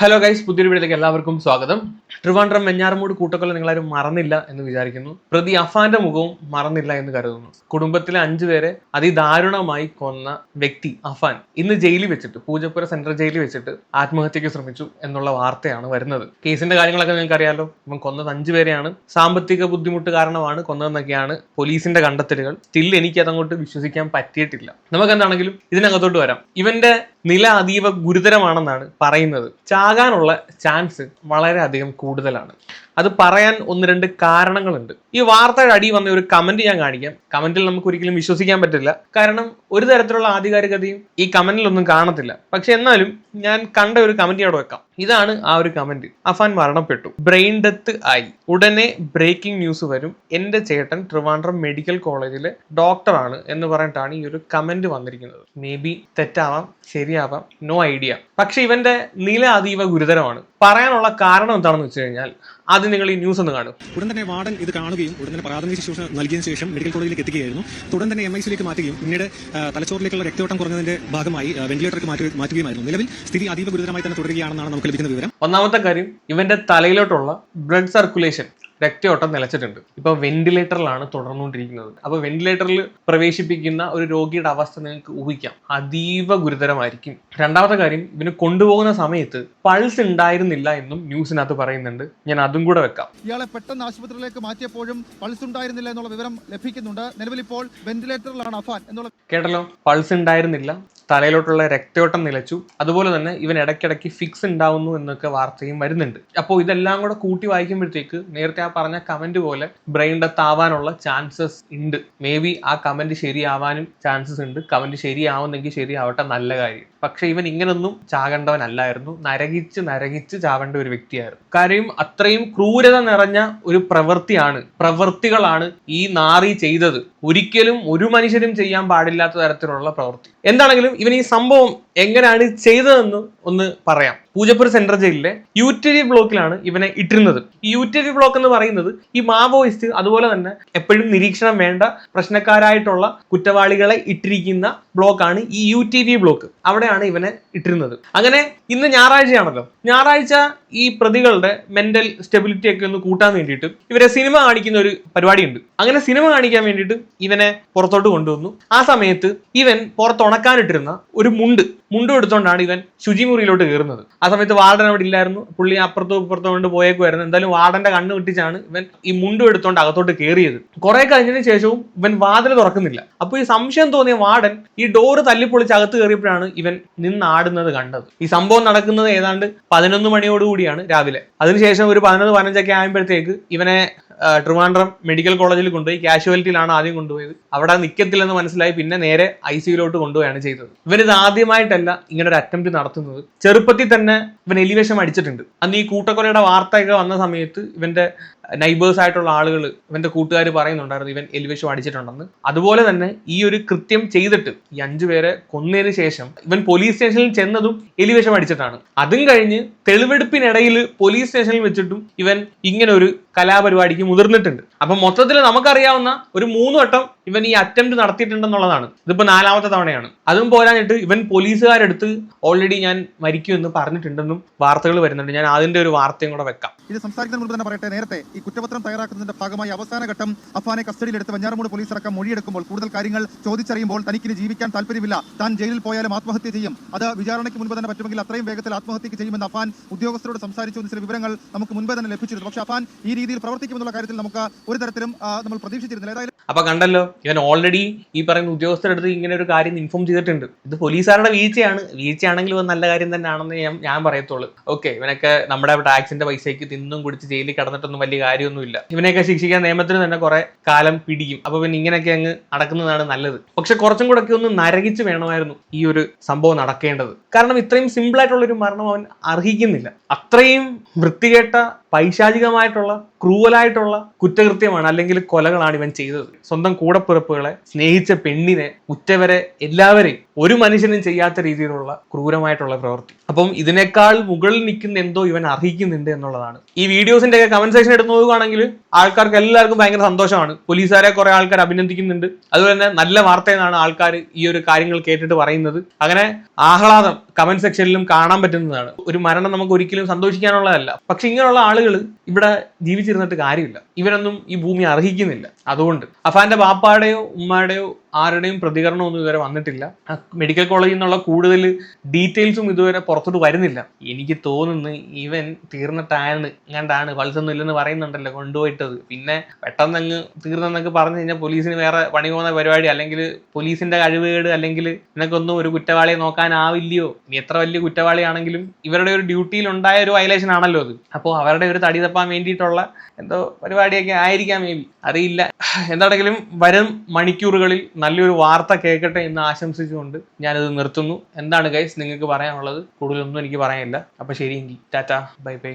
Hello guys പുതിയൊരു വീട്ടിലേക്ക് എല്ലാവർക്കും സ്വാഗതം. ട്രിവാൻഡ്രം വെഞ്ഞാറമൂട് കൂട്ടക്കൊല നിങ്ങളാരും മറന്നില്ല എന്ന് വിചാരിക്കുന്നു. പ്രതി അഫാന്റെ മുഖവും മറന്നില്ല എന്ന് കരുതുന്നു. കുടുംബത്തിലെ അഞ്ചു പേരെ അതിദാരുണമായി കൊന്ന വ്യക്തി അഫാൻ ഇന്ന് ജയിലിൽ വെച്ചിട്ട് പൂജപ്പുര സെൻട്രൽ ജയിലിൽ വെച്ചിട്ട് ആത്മഹത്യക്ക് ശ്രമിച്ചു എന്നുള്ള വാർത്തയാണ് വരുന്നത്. കേസിന്റെ കാര്യങ്ങളൊക്കെ നിങ്ങൾക്ക് അറിയാലോ ഇവൻ കൊന്നത് അഞ്ചു പേരെയാണ്. സാമ്പത്തിക ബുദ്ധിമുട്ട് കാരണമാണ് കൊന്നതെന്നൊക്കെയാണ് പോലീസിന്റെ കണ്ടെത്തലുകൾ. സ്റ്റിൽ എനിക്ക് അതങ്ങോട്ട് വിശ്വസിക്കാൻ പറ്റിയിട്ടില്ല. നമുക്ക് എന്താണെങ്കിലും ഇതിനകത്തോട്ട് വരാം. ഇവന്റെ നില അതീവ ഗുരുതരമാണെന്നാണ് പറയുന്നത്. ചാകാനുള്ള ചാൻസ് വളരെയധികം കൂടുതലാണ്. അത് പറയാൻ ഒന്ന് രണ്ട് കാരണങ്ങളുണ്ട്. ഈ വാർത്തയുടെ അടി വന്ന ഒരു കമന്റ് ഞാൻ കാണിക്കാം. കമന്റിൽ നമുക്ക് ഒരിക്കലും വിശ്വസിക്കാൻ പറ്റില്ല. കാരണം ഒരു തരത്തിലുള്ള ആധികാരികതയും ഈ കമന്റിലൊന്നും കാണത്തില്ല. പക്ഷെ എന്നാലും ഞാൻ കണ്ട ഒരു കമന്റ് അവിടെ വെക്കാം. ഇതാണ് ആ ഒരു കമന്റ് അഫാൻ മരണപ്പെട്ടു. ബ്രെയിൻ ഡെത്ത് ആയി. ഉടനെ ബ്രേക്കിംഗ് ന്യൂസ് വരും. എന്റെ ചേട്ടൻ ട്രിവാൻഡ്രം മെഡിക്കൽ കോളേജിലെ ഡോക്ടറാണ് എന്ന് പറഞ്ഞിട്ടാണ് ഈ ഒരു കമന്റ് വന്നിരിക്കുന്നത്. മേ ബി തെറ്റാവാം ശരിയാവാം നോ ഐഡിയ പക്ഷെ ഇവന്റെ നില അതീവ ഗുരുതരമാണ്. പറയാനുള്ള കാരണം എന്താണെന്ന് വെച്ച് കഴിഞ്ഞാൽ ആദ്യം നിങ്ങൾ ഈ ന്യൂസ് ഒന്ന് കാണും. ഉടൻ തന്നെ വാർഡൻ ഇത് കാണുകയും ഉടൻ തന്നെ പ്രാഥമിക ശുശ്രൂഷ നൽകിയതിനു ശേഷം മെഡിക്കൽ കോളേജിലേക്ക് എത്തിക്കുകയായിരുന്നു. തുടർന്ന് തന്നെ എം ഐ സിയിലേക്ക് മാറ്റുകയും പിന്നീട് തലച്ചോറിലേക്കുള്ള രക്തയോട്ടം കുറഞ്ഞതിന്റെ ഭാഗമായി വെന്റിലേറ്റർക്ക് മാറ്റി മാറ്റുകയുമായിരുന്നു. നിലവിൽ സ്ഥിതി അതീവ ഗുരുതരമായി തന്നെ തുടരുകയാണെന്നാണ് നമുക്ക് ലഭിക്കുന്ന വിവരം. ഒന്നാമത്തെ കാര്യം ഇവന്റെ തലയിലോട്ടുള്ള ബ്ലഡ് സർക്കുലേഷൻ രക്തയോട്ടം നിലച്ചിട്ടുണ്ട്. ഇപ്പൊ വെന്റിലേറ്ററിലാണ് തുടർന്നുകൊണ്ടിരിക്കുന്നത്. അപ്പൊ വെന്റിലേറ്ററിൽ പ്രവേശിപ്പിക്കുന്ന ഒരു രോഗിയുടെ അവസ്ഥ നിങ്ങൾക്ക് ഊഹിക്കാം. അതീവ ഗുരുതരമായിരിക്കും. രണ്ടാമത്തെ കാര്യം ഇവന് കൊണ്ടുപോകുന്ന സമയത്ത് പൾസ് ഉണ്ടായിരുന്നില്ല എന്നും ന്യൂസിനകത്ത് പറയുന്നുണ്ട്. ഞാൻ അതും കൂടെ വെക്കാം. ഇയാളെ പെട്ടെന്ന് ആശുപത്രിയിലേക്ക് മാറ്റിയപ്പോഴും പൾസ് ഉണ്ടായിരുന്നില്ല എന്നുള്ള വിവരം ലഭിക്കുന്നുണ്ട്. നിലവിൽ ഇപ്പോൾ വെന്റിലേറ്ററിലാണ് അഫാൻ എന്നുള്ള കേട്ടല്ലോ? പൾസ് ഉണ്ടായിരുന്നില്ല. തലയിലോട്ടുള്ള രക്തയോട്ടം നിലച്ചു. അതുപോലെ തന്നെ ഇവൻ ഇടയ്ക്കിടയ്ക്ക് ഫിക്സ് ഉണ്ടാവുന്നു എന്നൊക്കെ വാർത്തയും വരുന്നുണ്ട്. അപ്പോൾ ഇതെല്ലാം കൂടെ കൂട്ടി വായിക്കുമ്പോഴത്തേക്ക് നേരത്തെ ആ പറഞ്ഞ കമന്റ് പോലെ ബ്രെയിൻ ഡെത്ത് ആവാനുള്ള ചാൻസസ് ഉണ്ട്. മേ ബി ആ കമന്റ് ശരിയാവാനും ചാൻസസ് ഉണ്ട്. കമന്റ് ശരിയാവുന്നെങ്കിൽ ശരിയാവട്ടെ നല്ല കാര്യം. പക്ഷെ ഇവൻ ഇങ്ങനൊന്നും ചാകേണ്ടവനല്ലായിരുന്നു. നരകിച്ച് നരകിച്ച് ചാവേണ്ട ഒരു വ്യക്തിയായിരുന്നു. കാര്യം അത്രയും ക്രൂരത നിറഞ്ഞ ഒരു പ്രവൃത്തിയാണ് പ്രവൃത്തികളാണ് ഈ നാറി ചെയ്തത്. ഒരിക്കലും ഒരു മനുഷ്യരും ചെയ്യാൻ പാടില്ലാത്ത തരത്തിലുള്ള പ്രവൃത്തി. എന്താണെങ്കിലും ഇവൻ ഈ സംഭവം എങ്ങനെയാണ് ചെയ്തതെന്ന് ഒന്ന് പറയാം. പൂജപ്പുര സെൻട്രൽ ജയിലിലെ യൂറ്റേരി ബ്ലോക്കിലാണ് ഇവനെ ഇട്ടിരുന്നത്. ഈ യൂറ്റേരി ബ്ലോക്ക് എന്ന് പറയുന്നത് ഈ മാവോയിസ്റ്റ് അതുപോലെ തന്നെ എപ്പോഴും നിരീക്ഷണം വേണ്ട പ്രശ്നക്കാരായിട്ടുള്ള കുറ്റവാളികളെ ഇട്ടിരിക്കുന്ന ബ്ലോക്കാണ് ഈ യു ടി വി ബ്ലോക്ക് അവിടെയാണ് ഇവനെ ഇട്ടിരുന്നത്. അങ്ങനെ ഇന്ന് ഞായറാഴ്ചയാണല്ലോ. ഞായറാഴ്ച ഈ പ്രതികളുടെ മെന്റൽ സ്റ്റെബിലിറ്റി ഒക്കെ ഒന്ന് കൂട്ടാൻ വേണ്ടിയിട്ട് ഇവരെ സിനിമ കാണിക്കുന്ന ഒരു പരിപാടിയുണ്ട്. അങ്ങനെ സിനിമ കാണിക്കാൻ വേണ്ടിയിട്ട് ഇവനെ പുറത്തോട്ട് കൊണ്ടുവന്നു. ആ സമയത്ത് ഇവൻ പുറത്തുണക്കാനിട്ടിരുന്ന ഒരു മുണ്ട് മുണ്ടും എടുത്തോണ്ടാണ് ഇവൻ ശുചിമുറിയിലോട്ട് കയറുന്നത്. ആ സമയത്ത് വാർഡൻ അവിടെ ഇല്ലായിരുന്നു. പുള്ളി അപ്പുറത്തും ഇപ്പുറത്തും കൊണ്ട് പോയേക്കുമായിരുന്നു എന്തായാലും വാർഡന്റെ കണ്ണ് വെട്ടിച്ചാണ് ഇവൻ ഈ മുണ്ടും എടുത്തോണ്ട് അകത്തോട്ട് കയറിയത് കുറെ കഴിഞ്ഞതിന് ശേഷവും ഇവൻ വാതിൽ തുറക്കുന്നില്ല. അപ്പൊ ഈ സംശയം തോന്നിയ വാർഡൻ ഈ ഡോറ് തല്ലിപ്പൊളിച്ച് അകത്ത് കയറിയപ്പോഴാണ് ഇവൻ നിന്നാടുന്നത് കണ്ടത്. ഈ സംഭവം നടക്കുന്നത് ഏതാണ്ട് പതിനൊന്ന് മണിയോടുകൂടിയാണ് രാവിലെ. അതിനുശേഷം ഒരു പതിനൊന്ന് പതിനഞ്ചൊക്കെ ആകുമ്പോഴത്തേക്ക് ഇവനെ ട്രിവാൻഡ്രം മെഡിക്കൽ കോളേജിൽ കൊണ്ടുപോയി കാഷ്വാലിറ്റിയിലാണ് ആദ്യം കൊണ്ടുപോയത്. അവിടെ നിൽക്കത്തില്ലെന്ന് മനസ്സിലായി പിന്നെ നേരെ ഐ സിയിലോട്ട് കൊണ്ടുപോയാണ് ചെയ്തത്. ഇവൻ ഇത് ആദ്യമായിട്ടല്ല ഇങ്ങനെ ഒരു അറ്റംപ്റ്റ് നടത്തുന്നത്. ചെറുപ്പത്തിൽ തന്നെ ഇവൻ എലിവേഷം അടിച്ചിട്ടുണ്ട്. അന്ന് ഈ കൂട്ടക്കൊലയുടെ വാർത്തയൊക്കെ വന്ന സമയത്ത് ഇവന്റെ നൈബേഴ്സ് ആയിട്ടുള്ള ആളുകൾ ഇവന്റെ കൂട്ടുകാർ പറയുന്നുണ്ടായിരുന്നു ഇവൻ എലിവേഷം അടിച്ചിട്ടുണ്ടെന്ന്. അതുപോലെ തന്നെ ഈ ഒരു കൃത്യം ചെയ്തിട്ട് ഈ അഞ്ചു പേരെ കൊന്നതിന് ശേഷം ഇവൻ പോലീസ് സ്റ്റേഷനിൽ ചെന്നതും എലിവേഷം അടിച്ചിട്ടാണ്. അതും കഴിഞ്ഞ് തെളിവെടുപ്പിനിടയിൽ പോലീസ് സ്റ്റേഷനിൽ വെച്ചിട്ടും ഇവൻ ഇങ്ങനെ ഒരു കലാപരിപാടിക്ക് മുതിർന്നിട്ടുണ്ട്. അപ്പൊ മൊത്തത്തിൽ നമുക്കറിയാവുന്ന ഒരു മൂന്ന് വട്ടം ഇവൻ ഈ അറ്റംപ്റ്റ് നടത്തിയിട്ടുണ്ടെന്നുള്ളതാണ്. ഇതിപ്പോ നാലാമത്തെ തവണയാണ്. അതും പോരാഞ്ഞിട്ട് ഇവൻ പോലീസുകാരെടുത്ത് ഓൾറെഡി ഞാൻ മരിക്കുമെന്ന് പറഞ്ഞിട്ടുണ്ടെന്നും വാർത്തകൾ വരുന്നുണ്ട്. ഞാൻ അതിന്റെ ഒരു വാർത്തയും കൂടെ വെക്കാം. ഇത് സംസാരിക്കുന്ന തന്നെ പറയട്ടെ നേരത്തെ ഈ കുറ്റപത്രം തയ്യാറാക്കുന്നതിന്റെ ഭാഗമായി അവസാന ഘട്ടം അഫാനെ കസ്റ്റഡിയിലെടുത്ത് വഞ്ഞാറമൂട് പോലീസ് അടക്കം മൊഴിയെടുക്കുമ്പോൾ കൂടുതൽ കാര്യങ്ങൾ ചോദിച്ചറിയുമ്പോൾ തനിക്ക് ജീവിക്കാൻ താല്പര്യമില്ല. താൻ ജയിലിൽ പോയാലും ആത്മഹത്യ ചെയ്യും. അത് വിചാരണയ്ക്ക് മുൻപ് തന്നെ പറ്റുമെങ്കിൽ അത്രയും വേഗത്തിൽ ആത്മഹത്യക്ക് ചെയ്യുമെന്ന് അഫാൻ ഉദ്യോഗസ്ഥരോട് സംസാരിച്ചു ചില വിവരങ്ങൾ നമുക്ക് മുൻപേ തന്നെ ലഭിച്ചിരുന്നു. പക്ഷേ അഫാൻ ഈ രീതിയിൽ പ്രവർത്തിക്കുമെന്നുള്ള കാര്യത്തിൽ നമുക്ക് ഒരു തരത്തിലും നമ്മൾ പ്രതീക്ഷിച്ചിരുന്നില്ല. ഏതായാലും അപ്പൊ കണ്ടല്ലോ ഇവൻ ഓൾറെഡി ഈ പറയുന്ന ഉദ്യോഗസ്ഥരെടുത്ത് ഇങ്ങനെ ഒരു കാര്യം ഇൻഫോം ചെയ്തിട്ടുണ്ട്. ഇത് പോലീസുകാരുടെ വീഴ്ചയാണ്. വീഴ്ചയാണെങ്കിൽ ഇത് നല്ല കാര്യം തന്നെയാണെന്ന് ഞാൻ ഞാൻ പറയത്തുള്ളൂ. ഓക്കെ ഇവനൊക്കെ നമ്മുടെ ടാക്സിന്റെ പൈസയ്ക്ക് തിന്നും കുടിച്ച് ജയിലിൽ കിടന്നിട്ടൊന്നും വലിയ കാര്യമൊന്നുമില്ല. ഇവനെയൊക്കെ ശിക്ഷിക്കാൻ നിയമത്തിന് തന്നെ കുറെ കാലം പിടിക്കും. അപ്പൊ പിന്നെ ഇങ്ങനെയൊക്കെ അങ്ങ് നടക്കുന്നതാണ് നല്ലത്. പക്ഷെ കുറച്ചും കൂടെ ഒക്കെ ഒന്ന് നരകിച്ച് വേണമായിരുന്നു ഈ ഒരു സംഭവം നടക്കേണ്ടത്. കാരണം ഇത്രയും സിമ്പിൾ ആയിട്ടുള്ള ഒരു മരണം അവൻ അർഹിക്കുന്നില്ല. അത്രയും വൃത്തികെട്ട പൈശാചികമായിട്ടുള്ള ക്രൂവലായിട്ടുള്ള കുറ്റകൃത്യമാണ് അല്ലെങ്കിൽ കൊലകളാണ് ഇവൻ ചെയ്തത്. സ്വന്തം കൂടപ്പിറപ്പുകളെ സ്നേഹിച്ച പെണ്ണിനെ ഉറ്റവരെ എല്ലാവരെയും ഒരു മനുഷ്യനും ചെയ്യാത്ത രീതിയിലുള്ള ക്രൂരമായിട്ടുള്ള പ്രവൃത്തി. അപ്പം ഇതിനേക്കാൾ മുകളിൽ നിൽക്കുന്ന എന്തോ ഇവൻ അർഹിക്കുന്നുണ്ട് എന്നുള്ളതാണ്. ഈ വീഡിയോസിന്റെ ഒക്കെ കമന്റ് സെക്ഷൻ എടുത്ത് നോക്കുകയാണെങ്കിൽ ആൾക്കാർക്ക് എല്ലാവർക്കും ഭയങ്കര സന്തോഷമാണ്. പോലീസുകാരെ കുറെ ആൾക്കാർ അഭിനന്ദിക്കുന്നുണ്ട്. അതുപോലെ തന്നെ നല്ല വാർത്ത എന്നാണ് ആൾക്കാർ ഈ ഒരു കാര്യങ്ങൾ കേട്ടിട്ട് പറയുന്നത്. അങ്ങനെ ആഹ്ലാദം കമന്റ് സെക്ഷനിലും കാണാൻ പറ്റുന്നതാണ്. ഒരു മരണം നമുക്ക് ഒരിക്കലും സന്തോഷിക്കാനുള്ളതല്ല. പക്ഷെ ഇങ്ങനെയുള്ള ആളുകൾ ഇവിടെ ജീവിച്ചിരുന്നിട്ട് കാര്യമില്ല. ഇവരൊന്നും ഈ ഭൂമി അർഹിക്കുന്നില്ല. അതുകൊണ്ട് അഫാന്റെ ബാപ്പാടെയോ ഉമ്മയുടെയോ ആരുടെയും പ്രതികരണമൊന്നും ഇതുവരെ വന്നിട്ടില്ല. മെഡിക്കൽ കോളേജിൽ നിന്നുള്ള കൂടുതൽ ഡീറ്റെയിൽസും ഇതുവരെ പുറത്തോട്ട് വരുന്നില്ല. എനിക്ക് തോന്നുന്നു ഇവൻ തീർന്നിട്ടാണ് എങ്ങാണ്ടാണ് പൾസൊന്നും ഇല്ലെന്ന് പറയുന്നുണ്ടല്ലോ കൊണ്ടുപോയിട്ടത്. പിന്നെ പെട്ടെന്ന് അങ്ങ് തീർന്നെന്നൊക്കെ പറഞ്ഞു കഴിഞ്ഞാൽ പോലീസിന് വേറെ പണി പോകുന്ന പരിപാടി അല്ലെങ്കിൽ പോലീസിന്റെ കഴിവുകേട് അല്ലെങ്കിൽ നിനക്കൊന്നും ഒരു കുറ്റവാളിയെ നോക്കാനാവില്ലയോ? ഇനി എത്ര വലിയ കുറ്റവാളിയാണെങ്കിലും ഇവരുടെ ഒരു ഡ്യൂട്ടിയിൽ ഉണ്ടായ ഒരു വയലേഷൻ ആണല്ലോ അത്. അപ്പോൾ അവരുടെ ഒരു തടി തപ്പാൻ വേണ്ടിയിട്ടുള്ള എന്തോ പരിപാടിയൊക്കെ ആയിരിക്കാം മേ ബി അറിയില്ല. എന്താണെങ്കിലും വരും മണിക്കൂറുകളിൽ നല്ലൊരു വാർത്ത കേൾക്കട്ടെ എന്ന് ആശംസിച്ചുകൊണ്ട് ഞാനിത് നിർത്തുന്നു. എന്താണ് ഗൈസ് നിങ്ങൾക്ക് പറയാനുള്ളത്? കൂടുതലൊന്നും എനിക്ക് പറയാനില്ല. അപ്പോൾ ശരിയെങ്കിൽ ടാറ്റ ബൈ ബൈ.